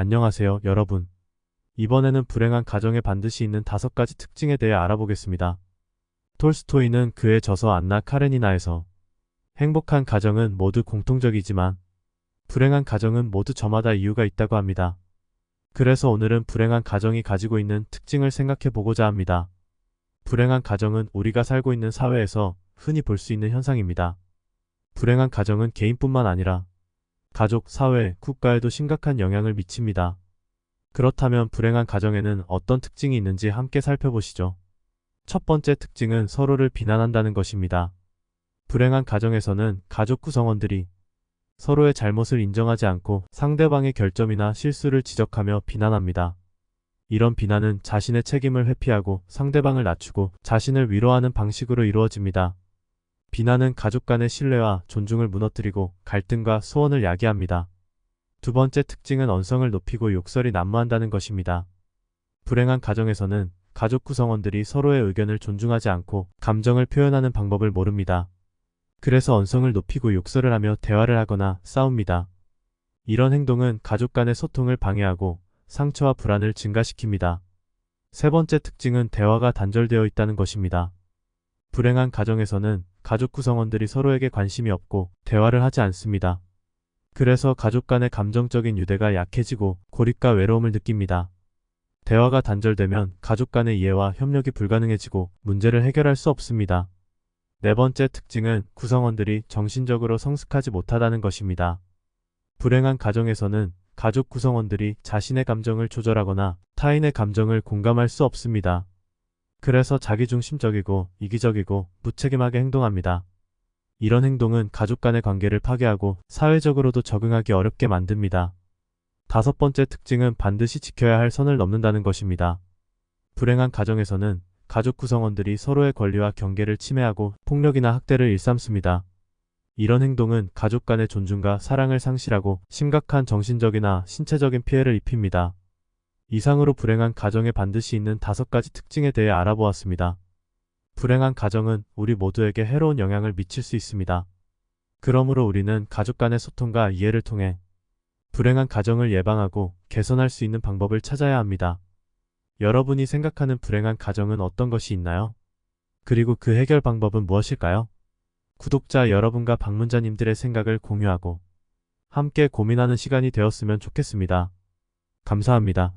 안녕하세요, 여러분. 이번에는 불행한 가정에 반드시 있는 다섯 가지 특징에 대해 알아보겠습니다. 톨스토이는 그의 저서 안나 카레니나에서 행복한 가정은 모두 공통적이지만 불행한 가정은 모두 저마다 이유가 있다고 합니다. 그래서 오늘은 불행한 가정이 가지고 있는 특징을 생각해 보고자 합니다. 불행한 가정은 우리가 살고 있는 사회에서 흔히 볼 수 있는 현상입니다. 불행한 가정은 개인뿐만 아니라 가족, 사회, 국가에도 심각한 영향을 미칩니다. 그렇다면 불행한 가정에는 어떤 특징이 있는지 함께 살펴보시죠. 첫 번째 특징은 서로를 비난한다는 것입니다. 불행한 가정에서는 가족 구성원들이 서로의 잘못을 인정하지 않고 상대방의 결점이나 실수를 지적하며 비난합니다. 이런 비난은 자신의 책임을 회피하고 상대방을 낮추고 자신을 위로하는 방식으로 이루어집니다. 비난은 가족 간의 신뢰와 존중을 무너뜨리고 갈등과 소원을 야기합니다. 두 번째 특징은 언성을 높이고 욕설이 난무한다는 것입니다. 불행한 가정에서는 가족 구성원들이 서로의 의견을 존중하지 않고 감정을 표현하는 방법을 모릅니다. 그래서 언성을 높이고 욕설을 하며 대화를 하거나 싸웁니다. 이런 행동은 가족 간의 소통을 방해하고 상처와 불안을 증가시킵니다. 세 번째 특징은 대화가 단절되어 있다는 것입니다. 불행한 가정에서는 가족 구성원들이 서로에게 관심이 없고 대화를 하지 않습니다. 그래서 가족 간의 감정적인 유대가 약해지고 고립과 외로움을 느낍니다. 대화가 단절되면 가족 간의 이해와 협력이 불가능해지고 문제를 해결할 수 없습니다. 네 번째 특징은 구성원들이 정신적으로 성숙하지 못하다는 것입니다. 불행한 가정에서는 가족 구성원들이 자신의 감정을 조절하거나 타인의 감정을 공감할 수 없습니다. 그래서 자기중심적이고 이기적이고 무책임하게 행동합니다. 이런 행동은 가족 간의 관계를 파괴하고 사회적으로도 적응하기 어렵게 만듭니다. 다섯 번째 특징은 반드시 지켜야 할 선을 넘는다는 것입니다. 불행한 가정에서는 가족 구성원들이 서로의 권리와 경계를 침해하고 폭력이나 학대를 일삼습니다. 이런 행동은 가족 간의 존중과 사랑을 상실하고 심각한 정신적이나 신체적인 피해를 입힙니다. 이상으로 불행한 가정에 반드시 있는 다섯 가지 특징에 대해 알아보았습니다. 불행한 가정은 우리 모두에게 해로운 영향을 미칠 수 있습니다. 그러므로 우리는 가족 간의 소통과 이해를 통해 불행한 가정을 예방하고 개선할 수 있는 방법을 찾아야 합니다. 여러분이 생각하는 불행한 가정은 어떤 것이 있나요? 그리고 그 해결 방법은 무엇일까요? 구독자 여러분과 방문자님들의 생각을 공유하고 함께 고민하는 시간이 되었으면 좋겠습니다. 감사합니다.